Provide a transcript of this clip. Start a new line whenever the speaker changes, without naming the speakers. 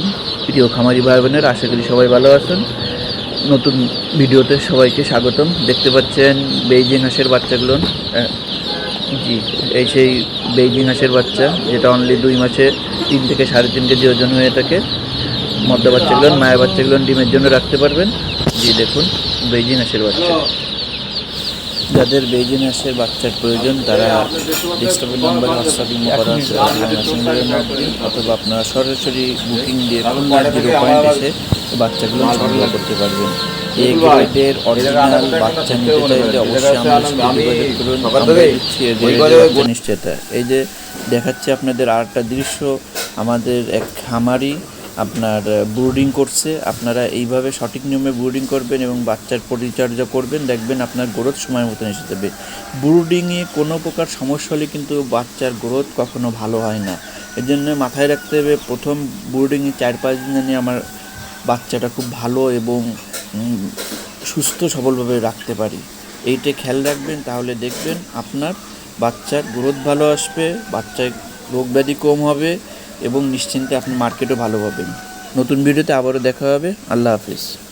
আলাইকুম প্রিয় খামারি ভাই বোনের আশা করি সবাই ভালো আছেন। নতুন ভিডিওতে সবাইকে স্বাগতম। দেখতে পাচ্ছেন বেইজিং হাঁসের বাচ্চাগুলো। জি, এই সেই বেইজিং হাঁসের বাচ্চা, যেটা অনলি দুই মাসে তিন থেকে সাড়ে তিন কেজি ওজন হয়ে থাকে। মদ্দা বাচ্চাগুলো, মায়ের বাচ্চাগুলো ডিমের জন্য রাখতে পারবেন। জি, দেখুন, বেইজিং হাঁসের বাচ্চা। যাদের বেইজিং হাঁসের বাচ্চার প্রয়োজন তারা ডিস্টার্বের নাম্বারে হোয়াটসঅ্যাপ ইমো করা আছে অথবা মেসেঞ্জারের মাধ্যমে অথবা আপনারা সরাসরি বুকিং দিয়ে খুলনার জিরো পয়েন্ট এসে বাচ্চাগুলো সংগ্রহ করতে পারবেন। এই গ্রেডের অরিজিনাল বাচ্চা নিতে চাইলে অবশ্যই আমাদের যোগাযোগ করুন আমরা দিচ্ছি নিশ্চয়তা। এই যে দেখাচ্ছে আপনাদের আরেকটা দৃশ্য আমাদের এক খামারি আপনার ব্রুডিং করছে। আপনারা এইভাবে সঠিক নিয়মে ব্রুডিং করবেন এবং বাচ্চার পরিচর্যা করবেন, দেখবেন আপনার গ্রোথ সময় মতন এসে যাবে। ব্রুডিংয়ে কোনো প্রকার সমস্যা হলে কিন্তু বাচ্চার গ্রোথ কখনো ভালো হয় না। এর জন্য মাথায় রাখতে হবে, প্রথম ব্রুডিংয়ে চার পাঁচ দিন জানি আমার বাচ্চাটা খুব ভালো এবং সুস্থ সবলভাবে রাখতে পারি। এইটা খেয়াল রাখবেন, তাহলে দেখবেন আপনার বাচ্চার গ্রোথ ভালো আসবে বাচ্চার রোগ ব্যাধি কম হবে এবং নিশ্চিন্তে আপনি মার্কেটও ভালো পাবেন। নতুন ভিডিওতে আবারও দেখা হবে। আল্লাহ হাফিজ।